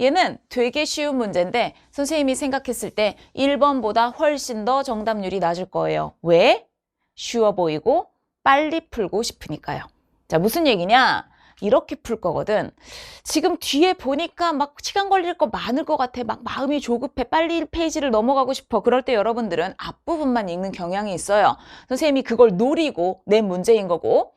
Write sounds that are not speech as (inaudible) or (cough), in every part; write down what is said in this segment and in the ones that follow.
얘는 되게 쉬운 문제인데 선생님이 생각했을 때 1번보다 훨씬 더 정답률이 낮을 거예요. 왜? 쉬워 보이고 빨리 풀고 싶으니까요. 자, 무슨 얘기냐? 이렇게 풀 거거든. 지금 뒤에 보니까 막 시간 걸릴 거 많을 것 같아. 막 마음이 조급해. 빨리 1페이지를 넘어가고 싶어. 그럴 때 여러분들은 앞부분만 읽는 경향이 있어요. 선생님이 그걸 노리고 낸 문제인 거고.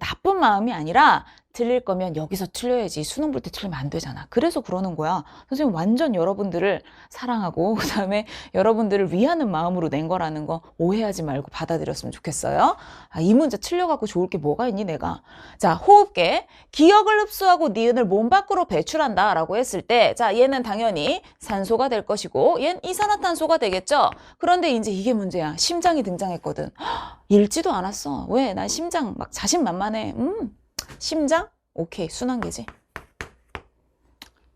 나쁜 마음이 아니라 틀릴 거면 여기서 틀려야지 수능 볼 때 틀리면 안 되잖아. 그래서 그러는 거야. 선생님 완전 여러분들을 사랑하고 (laughs) 그 다음에 여러분들을 위하는 마음으로 낸 거라는 거 오해하지 말고 받아들였으면 좋겠어요. 아, 이 문제 틀려갖고 좋을 게 뭐가 있니 내가. 자 호흡계 기억을 흡수하고 니은을 몸 밖으로 배출한다 라고 했을 때 자 얘는 당연히 산소가 될 것이고 얘는 이산화탄소가 되겠죠. 그런데 이제 이게 문제야. 심장이 등장했거든. (gasps) 읽지도 않았어. 왜? 난 심장 막 자신만만해. 음. 심장? 오케이, 순환계지.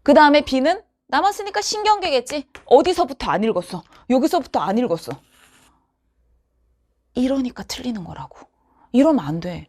그 다음에 B는 남았으니까 신경계겠지. 어디서부터 안 읽었어. 여기서부터 안 읽었어. 이러니까 틀리는 거라고. 이러면 안 돼.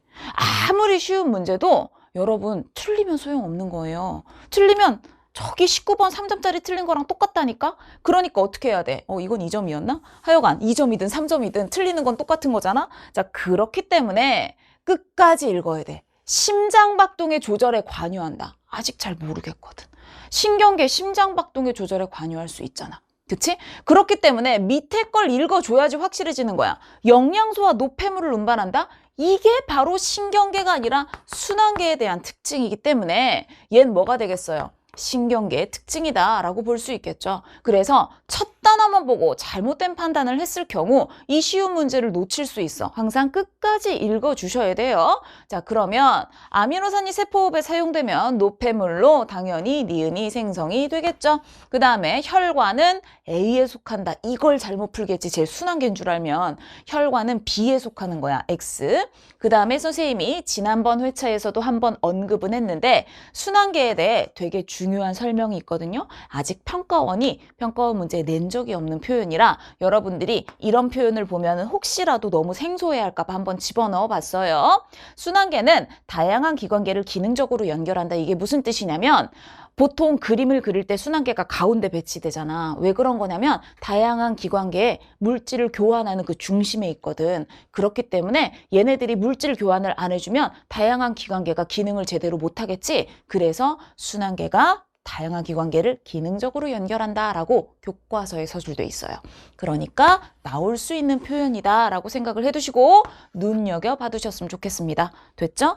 아무리 쉬운 문제도 여러분 틀리면 소용없는 거예요. 틀리면 저기 19번 3점짜리 틀린 거랑 똑같다니까? 그러니까 어떻게 해야 돼? 어, 이건 2점이었나? 하여간 2점이든 3점이든 틀리는 건 똑같은 거잖아? 자, 그렇기 때문에 끝까지 읽어야 돼. 심장박동의 조절에 관여한다. 아직 잘 모르겠거든. 신경계 심장박동의 조절에 관여할 수 있잖아. 그치? 그렇기 때문에 밑에 걸 읽어줘야지 확실해지는 거야. 영양소와 노폐물을 운반한다? 이게 바로 신경계가 아니라 순환계에 대한 특징이기 때문에 얜 뭐가 되겠어요? 신경계의 특징이다 라고 볼 수 있겠죠. 그래서 첫 단어만 보고 잘못된 판단을 했을 경우 이 쉬운 문제를 놓칠 수 있어. 항상 끝까지 읽어주셔야 돼요. 자 그러면 아미노산이 세포호흡에 사용되면 노폐물로 당연히 니은이 생성이 되겠죠. 그 다음에 혈관은 A에 속한다. 이걸 잘못 풀겠지. 제 순환계인 줄 알면 혈관은 B에 속하는 거야. X. 그 다음에 선생님이 지난번 회차에서도 한번 언급은 했는데 순환계에 대해 되게 중요한 설명이 있거든요. 아직 평가원이 평가원 문제에 낸 적이 없는 표현이라 여러분들이 이런 표현을 보면 혹시라도 너무 생소해 할까 봐 한번 집어넣어 봤어요. 순환계는 다양한 기관계를 기능적으로 연결한다. 이게 무슨 뜻이냐면 보통 그림을 그릴 때 순환계가 가운데 배치되잖아. 왜 그런 거냐면 다양한 기관계에 물질을 교환하는 그 중심에 있거든. 그렇기 때문에 얘네들이 물질 교환을 안 해주면 다양한 기관계가 기능을 제대로 못하겠지. 그래서 순환계가 다양한 기관계를 기능적으로 연결한다라고 교과서에 서술돼 있어요. 그러니까 나올 수 있는 표현이다라고 생각을 해두시고 눈여겨 봐두셨으면 좋겠습니다. 됐죠?